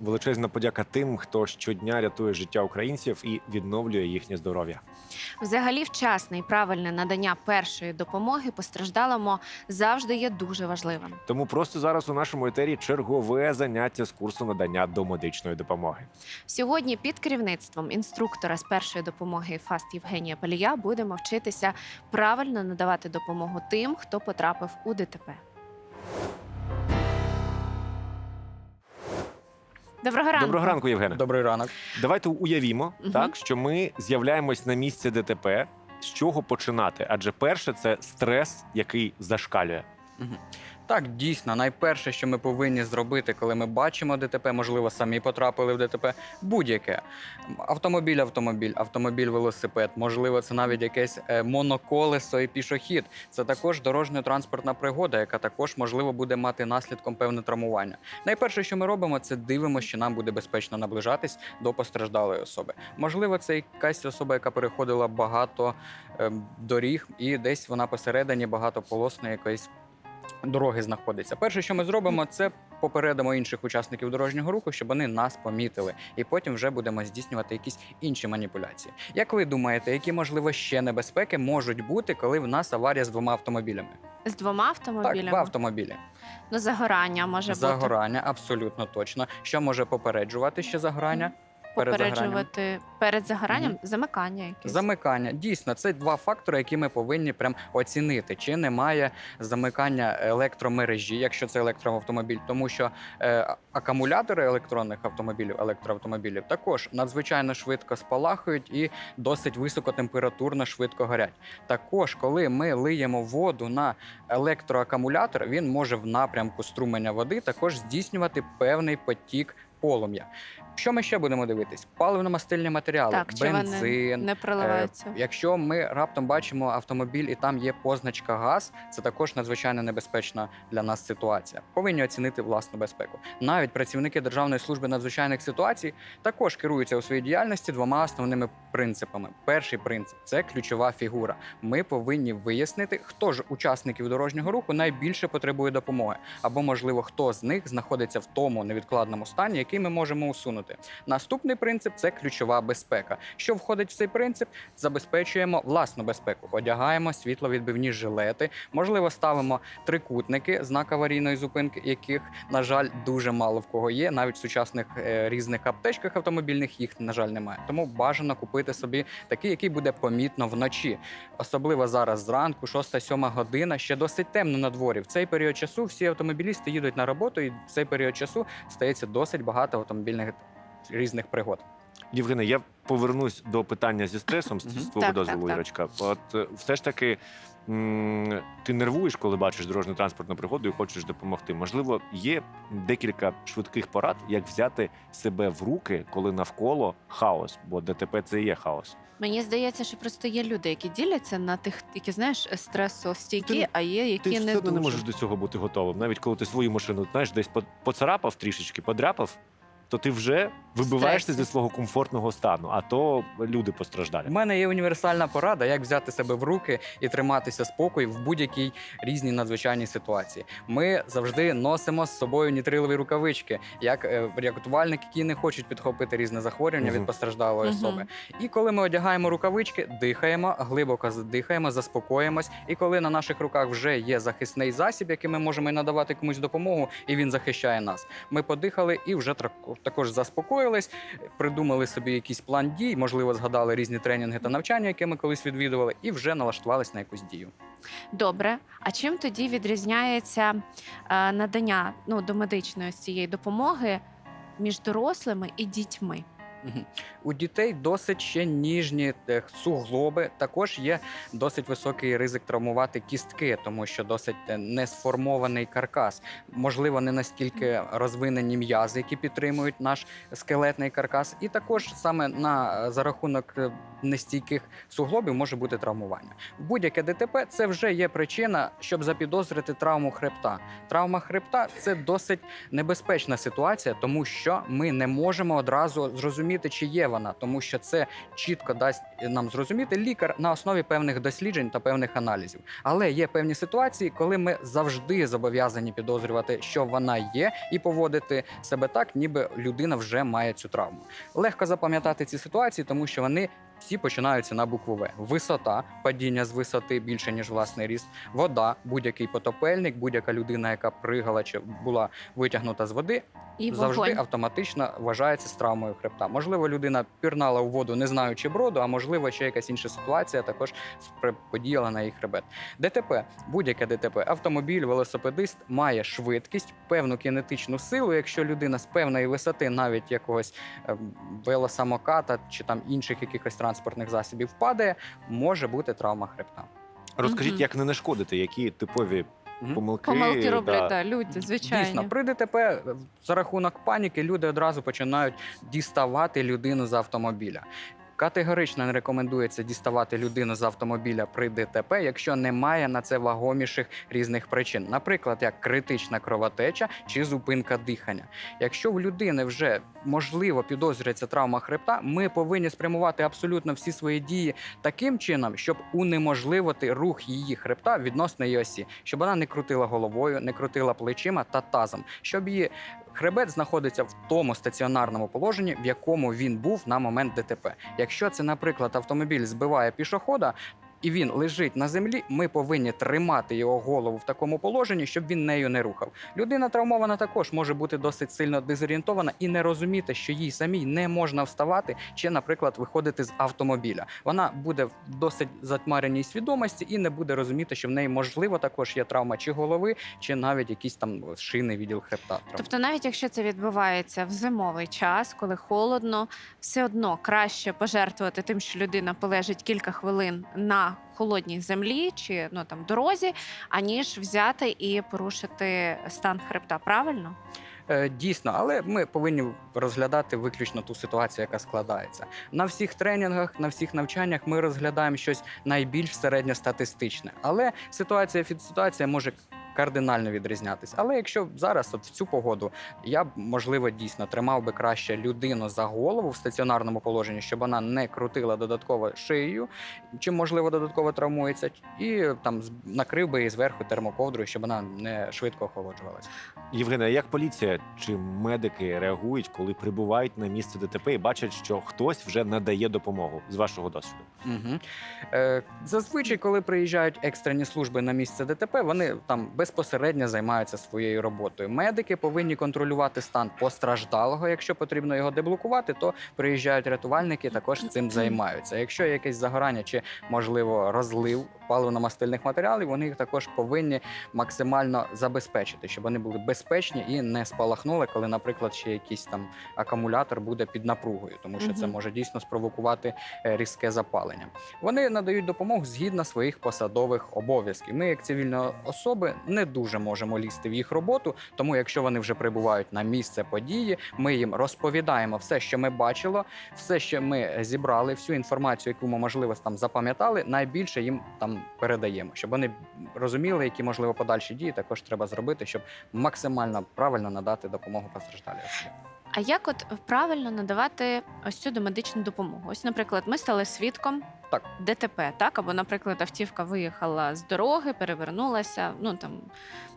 Величезна подяка тим, хто щодня рятує життя українців і відновлює їхнє здоров'я. Взагалі, вчасне і правильне надання першої допомоги постраждалому завжди є дуже важливим. Тому просто зараз у нашому етері чергове заняття з курсу надання домедичної допомоги. Сьогодні під керівництвом інструктора з першої допомоги ФАСТ Євгенія Палія будемо вчитися правильно надавати допомогу тим, хто потрапив у ДТП. Доброго ранку. Доброго ранку, Євгене. Добрий ранок. Давайте уявімо, Мгм. так що ми з'являємось на місці ДТП. З чого починати? Адже перше це стрес, який зашкалює. Мгм. Так, дійсно, найперше, що ми повинні зробити, коли ми бачимо ДТП, можливо, самі потрапили в ДТП, будь-яке. Автомобіль, автомобіль, автомобіль, велосипед, можливо, це навіть якесь е, моноколесо і пішохід. Це також дорожньо-транспортна пригода, яка також можливо буде мати наслідком певне травмування. Найперше, що ми робимо, це дивимося, що нам буде безпечно наближатись до постраждалої особи. Можливо, це якась особа, яка переходила багато е, доріг, і десь вона посередині багатополосної якоїсь дороги знаходиться. Перше, що ми зробимо, це попередимо інших учасників дорожнього руху, щоб вони нас помітили, і потім вже будемо здійснювати якісь інші маніпуляції. Як ви думаєте, які можливо ще небезпеки можуть бути, коли в нас аварія з двома автомобілями? З двома Так, автомобілями. два автомобілі. Ну, загорання може бути. Загорання, абсолютно точно. Що може попереджувати ще загорання? Попереджувати перед загоранням Мгм. замикання якесь. Замикання. Дійсно, це два фактори, які ми повинні прям оцінити. Чи немає замикання електромережі, якщо це електроавтомобіль, тому що е, акумулятори електронних автомобілів, електроавтомобілів також надзвичайно швидко спалахують і досить високотемпературно швидко горять. Також, коли ми лиємо воду на електроакумулятор, він може в напрямку струменя води також здійснювати певний потік полум'я. Що ми ще будемо дивитись? Паливно-мастильні матеріали, Так, чи вони бензин, не Е. Якщо ми раптом бачимо автомобіль і там є позначка газ, це також надзвичайно небезпечна для нас ситуація. Повинні оцінити власну безпеку. Навіть працівники Державної служби надзвичайних ситуацій також керуються у своїй діяльності двома основними принципами. Перший принцип це ключова фігура. Ми повинні вияснити, хто ж учасників дорожнього руху найбільше потребує допомоги, або можливо хто з них знаходиться в тому невідкладному стані, який ми можемо усунути. Наступний принцип це ключова безпека. Що входить в цей принцип? Забезпечуємо власну безпеку, одягаємо світловідбивні жилети, можливо, ставимо трикутники, знак аварійної зупинки, яких, на жаль, дуже мало в кого є. Навіть в сучасних е, різних аптечках автомобільних їх, на жаль, немає. Тому бажано купити собі такий, який буде помітно вночі. Особливо зараз зранку, 6-7 година, ще досить темно на дворі. В цей період часу всі автомобілісти їдуть на роботу, і в цей період часу стається досить багато автомобільних різних пригод. Євгене, я повернусь до питання зі стресом з твого дозволу. Ірочка. От е, все ж таки. Ти нервуєш, коли бачиш дорожньо-транспортну пригоду і хочеш допомогти. Можливо, є декілька швидких порад, як взяти себе в руки, коли навколо хаос, бо ДТП це і є хаос. Мені здається, що просто є люди, які діляться на тих, які знаєш, стресостійкі, Ти- а є які Ти не все одно дуже. не можеш до цього бути готовим. Навіть коли ти свою машину знаєш, десь поцарапав трішечки, подряпав, то ти вже вибиваєшся зі свого комфортного стану, а то люди постраждалі. У мене є універсальна порада, як взяти себе в руки і триматися спокою в будь-якій різній надзвичайній ситуації. Ми завжди носимо з собою нітрилові рукавички, як е, рятувальники, які не хочуть підхопити різне захворювання Мгм. від постраждалої Мгм. особи. І коли ми одягаємо рукавички, дихаємо, глибоко дихаємо, заспокоїмось. І коли на наших руках вже є захисний засіб, яким ми можемо і надавати комусь допомогу, і він захищає нас. Ми подихали і вже трако- також заспокоїлись, придумали собі якийсь план дій, можливо, згадали різні тренінги та навчання, які ми колись відвідували, і вже налаштувались на якусь дію. Добре. А чим тоді відрізняється е, надання ну, домедичної з цієї допомоги між дорослими і дітьми? У дітей досить ще ніжні суглоби. Також є досить високий ризик травмувати кістки, тому що досить е, не сформований каркас. Можливо, не настільки розвинені м'язи, які підтримують наш скелетний каркас. І також саме на е, за рахунок е, нестійких суглобів може бути травмування. Будь-яке ДТП це вже є причина, щоб запідозрити травму хребта. Травма хребта це досить небезпечна ситуація, тому що ми не можемо одразу зрозуміти, зрозуміти, чи є вона, тому що це чітко дасть нам зрозуміти лікар на основі певних досліджень та певних аналізів. Але є певні ситуації, коли ми завжди зобов'язані підозрювати, що вона є, і поводити себе так, ніби людина вже має цю травму. Легко запам'ятати ці ситуації, тому що вони всі починаються на букву В. Висота, падіння з висоти більше ніж власний ріст, вода, будь-який потопельник, будь-яка людина, яка пригала чи була витягнута з води, І завжди вогонь. автоматично вважається з травмою хребта. Можливо, людина пірнала у воду, не знаючи броду, а можливо, ще якась інша ситуація також подіяла на її хребет. ДТП, будь-яке ДТП, автомобіль, велосипедист має швидкість, певну кінетичну силу. Якщо людина з певної висоти, навіть якогось е, велосамоката чи там інших якихось транспортних засобів падає, може бути травма хребта. Розкажіть, як не нашкодити, які типові Мгм. помилки, Помилки роблять да. люди, звичайно. Дійсно, при ДТП за рахунок паніки люди одразу починають діставати людину з автомобіля. Категорично не рекомендується діставати людину з автомобіля при ДТП, якщо немає на це вагоміших різних причин, наприклад, як критична кровотеча чи зупинка дихання. Якщо в людини вже можливо підозрюється травма хребта, ми повинні спрямувати абсолютно всі свої дії таким чином, щоб унеможливити рух її хребта відносно її осі, щоб вона не крутила головою, не крутила плечима та тазом, щоб її хребет знаходиться в тому стаціонарному положенні, в якому він був на момент ДТП. Якщо це, наприклад, автомобіль збиває пішохода. І він лежить на землі, ми повинні тримати його голову в такому положенні, щоб він нею не рухав. Людина травмована також може бути досить сильно дезорієнтована і не розуміти, що їй самій не можна вставати чи, наприклад, виходити з автомобіля. Вона буде в досить затьмареній свідомості і не буде розуміти, що в неї можливо також є травма чи голови, чи навіть якісь там шини відділ хребта. Тобто, навіть якщо це відбувається в зимовий час, коли холодно, все одно краще пожертвувати тим, що людина полежить кілька хвилин на холодній землі чи ну там дорозі, аніж взяти і порушити стан хребта. Правильно? Е, Дійсно, але ми повинні розглядати виключно ту ситуацію, яка складається. На всіх тренінгах, на всіх навчаннях ми розглядаємо щось найбільш середньостатистичне. Але ситуація від ситуації може кардинально відрізнятися. Але якщо зараз, от в цю погоду, я б можливо дійсно тримав би краще людину за голову в стаціонарному положенні, щоб вона не крутила додатково шиєю, чим можливо додатково травмується, і там накрив би її зверху термоковдрою, щоб вона не швидко охолоджувалася. Євгена, як поліція чи медики реагують, коли прибувають на місце ДТП і бачать, що хтось вже надає допомогу з вашого досвіду? Угу. Е, зазвичай, коли приїжджають екстрені служби на місце ДТП, вони там безпосередньо займаються своєю роботою. Медики повинні контролювати стан постраждалого. Якщо потрібно його деблокувати, то приїжджають рятувальники, також цим займаються. Якщо є якесь загорання чи можливо розлив паливно-мастильних матеріалів, вони їх також повинні максимально забезпечити, щоб вони були безпечні і не спалахнули, коли, наприклад, ще якийсь там акумулятор буде під напругою, тому що це може дійсно спровокувати е, різке запалення. Вони надають допомогу згідно своїх посадових обов'язків. Ми, як цивільні особи, не дуже можемо лізти в їх роботу. Тому, якщо вони вже прибувають на місце події, ми їм розповідаємо все, що ми бачили, все, що ми зібрали, всю інформацію, яку ми можливо там запам'ятали, найбільше їм там передаємо, щоб вони розуміли, які можливо подальші дії також треба зробити, щоб максимально правильно надати допомогу постраждалі особі. А як от правильно надавати ось цю домедичну допомогу? Ось, наприклад, ми стали свідком Так. ДТП, так або, наприклад, автівка виїхала з дороги, перевернулася. Ну там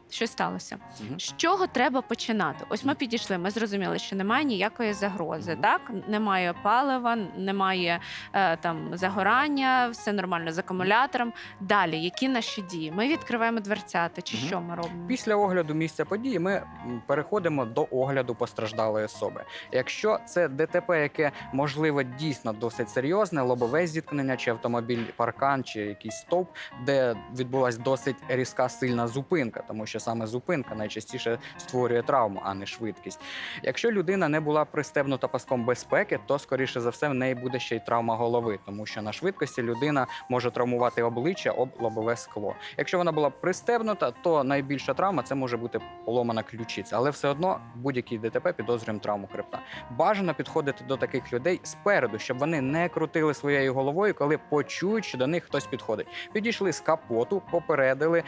щось сталося. Мгм. З чого треба починати? Ось ми підійшли. Ми зрозуміли, що немає ніякої загрози. Мгм. Так немає палива, немає е, там загорання, все нормально з акумулятором. Далі, які наші дії? Ми відкриваємо дверцята, чи Мгм. що ми робимо? Після огляду місця події ми м, переходимо до огляду постраждалої особи. Якщо це ДТП, яке можливо дійсно досить серйозне, лобове зіткнення, чи автомобіль паркан, чи якийсь стовп, де відбулася досить різка сильна зупинка, тому що саме зупинка найчастіше створює травму, а не швидкість. Якщо людина не була пристебнута паском безпеки, то скоріше за все в неї буде ще й травма голови, тому що на швидкості людина може травмувати обличчя об лобове скло. Якщо вона була пристебнута, то найбільша травма це може бути поломана ключиця, але все одно будь-який ДТП підозрюємо травму хребта. Бажано підходити до таких людей спереду, щоб вони не крутили своєю головою, коли почують, що до них хтось підходить. Підійшли з капоту, попередили.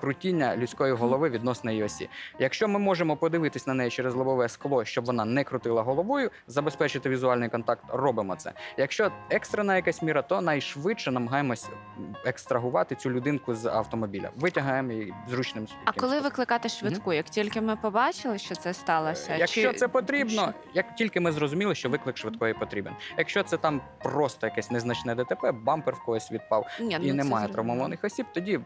Крутіння людської голови відносно її осі. Якщо ми можемо подивитись на неї через лобове скло, щоб вона не крутила головою, забезпечити візуальний контакт, робимо це. Якщо екстрена якась міра, то найшвидше намагаємось екстрагувати цю людинку з автомобіля. Витягаємо її зручним. А коли викликати швидку? Як тільки ми побачили, що це сталося, Е, Якщо чи... це потрібно, як тільки ми зрозуміли, що виклик швидкої потрібен. Якщо це там просто якесь незначне ДТП, бампер в когось відпав Ні, і ну, немає травмованих осіб, тоді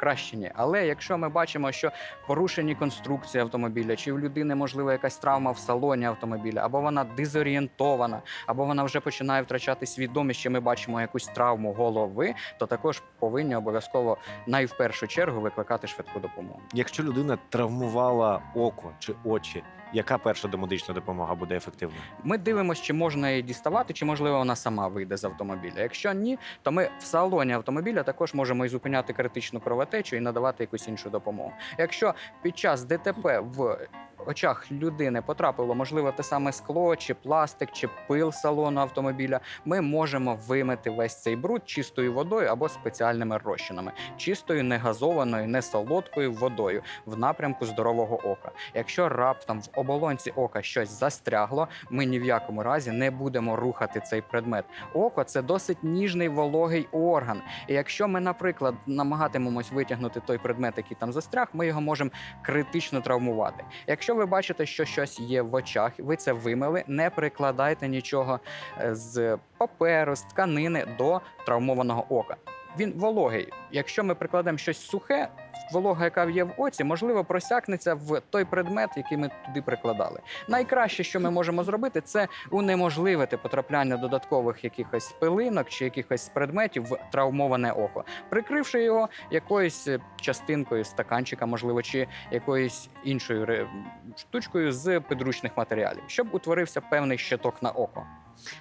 краще ні. Але якщо ми бачимо, що порушені конструкції автомобіля, чи в людини можливо якась травма в салоні автомобіля, або вона дезорієнтована, або вона вже починає втрачати свідомість, що ми бачимо якусь травму голови, то також повинні обов'язково найвпершу чергу викликати швидку допомогу. Якщо людина травмувала око чи очі, яка перша домедична допомога буде ефективною? Ми дивимося, чи можна її діставати, чи можливо вона сама вийде з автомобіля. Якщо ні, то ми в салоні автомобіля також можемо і зупиняти критичну кровотечу і надавати якусь іншу допомогу. Якщо під час ДТП в очах людини потрапило, можливо, те саме скло, чи пластик, чи пил салону автомобіля, ми можемо вимити весь цей бруд чистою водою або спеціальними розчинами, чистою, негазованою, не солодкою водою в напрямку здорового ока. Якщо раптом в оболонці ока щось застрягло, ми ні в якому разі не будемо рухати цей предмет. Око це досить ніжний вологий орган. І якщо ми, наприклад, намагатимемось витягнути той предмет, який там застряг, ми його можемо критично травмувати. Якщо ви бачите, що щось є в очах, ви це вимили, не прикладайте нічого е, з паперу, з тканини до травмованого ока. Він вологий. Якщо ми прикладемо щось сухе, волога, яка є в оці, можливо, просякнеться в той предмет, який ми туди прикладали. Найкраще, що ми можемо зробити, це унеможливити потрапляння додаткових якихось пилинок чи якихось предметів в травмоване око, прикривши його якоюсь е, частинкою стаканчика, можливо, чи якоюсь іншою штучкою з підручних матеріалів, щоб утворився певний щиток на око.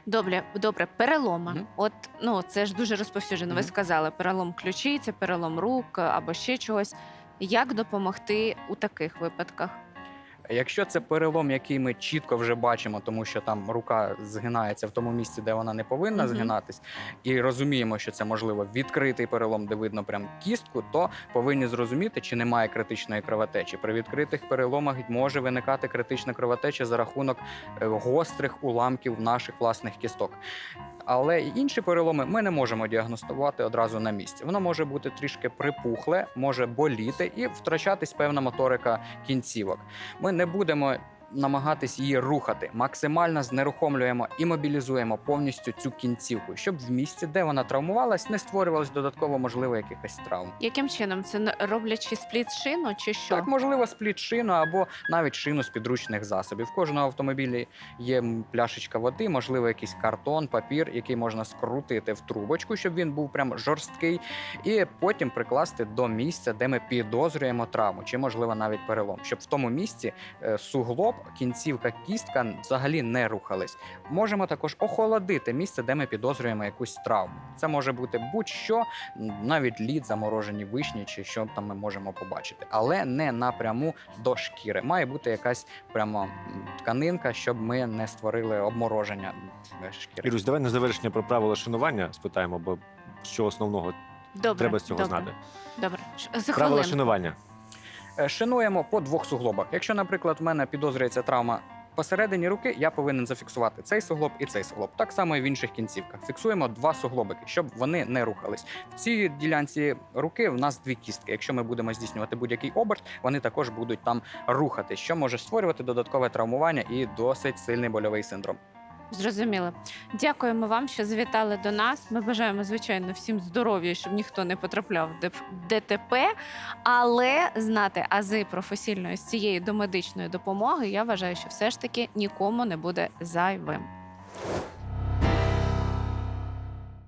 Добре, добре, перелома. Мгм. От ну це ж дуже розповсюджено. Ви Мгм. сказали, перелом ключиці, перелом рук або ще чогось. Як допомогти у таких випадках? Якщо це перелом, який ми чітко вже бачимо, тому що там рука згинається в тому місці, де вона не повинна Мгм. згинатись, і розуміємо, що це можливо відкритий перелом, де видно прям кістку, то повинні зрозуміти, чи немає критичної кровотечі. При відкритих переломах може виникати критична кровотеча за рахунок е, гострих уламків наших власних кісток. Але інші переломи ми не можемо діагностувати одразу на місці. Воно може бути трішки припухле, може боліти і втрачатись певна моторика кінцівок. Ми не будемо намагатись її рухати. Максимально знерухомлюємо і мобілізуємо повністю цю кінцівку, щоб в місці, де вона травмувалась, не створювалось додатково можливо якихось травм. Яким чином це роблячи спліт шину чи що? Так, можливо, спліт шину або навіть шину з підручних засобів. В кожного автомобілі є пляшечка води, можливо, якийсь картон, папір, який можна скрутити в трубочку, щоб він був прям жорсткий, і потім прикласти до місця, де ми підозрюємо травму, чи можливо навіть перелом, щоб в тому місці е, суглоб, кінцівка, кістка взагалі не рухались. Можемо також охолодити місце, де ми підозрюємо якусь травму. Це може бути будь-що, навіть лід, заморожені вишні, чи що там ми можемо побачити, але не напряму до шкіри. Має бути якась прямо тканинка, щоб ми не створили обмороження шкіри. Ірусь, давай на завершення про правила шанування спитаємо, бо що основного Добре, треба з цього добре, знати. Добре, Правила шанування. Е, Шинуємо по двох суглобах. Якщо, наприклад, в мене підозрюється травма. Посередині руки я повинен зафіксувати цей суглоб і цей суглоб. Так само і в інших кінцівках. Фіксуємо два суглобики, щоб вони не рухались. В цій ділянці руки в нас дві кістки. Якщо ми будемо здійснювати будь-який оберт, вони також будуть там рухати, що може створювати додаткове травмування і досить сильний больовий синдром. Зрозуміло. Дякуємо вам, що завітали до нас. Ми бажаємо, звичайно, всім здоров'я, щоб ніхто не потрапляв в ДТП. Але знати ази професійної з цієї домедичної допомоги, я вважаю, що все ж таки нікому не буде зайвим.